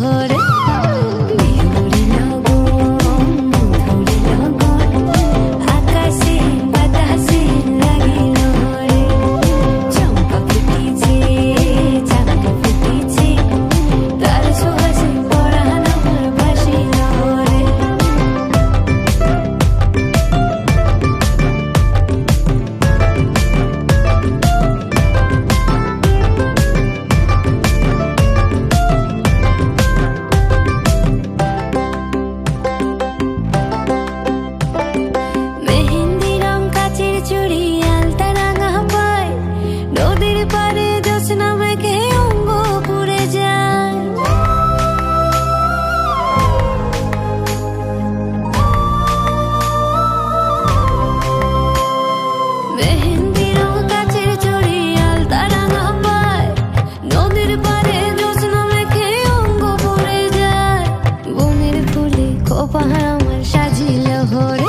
शहर পারে জোৎস্না মেঘে অঙ্গ পুড়ে যায়। মেহেন্দি রং অঙ্গ পুড়ে যায়। বনের ফুলে খোপাহার আমার সাজিল হরে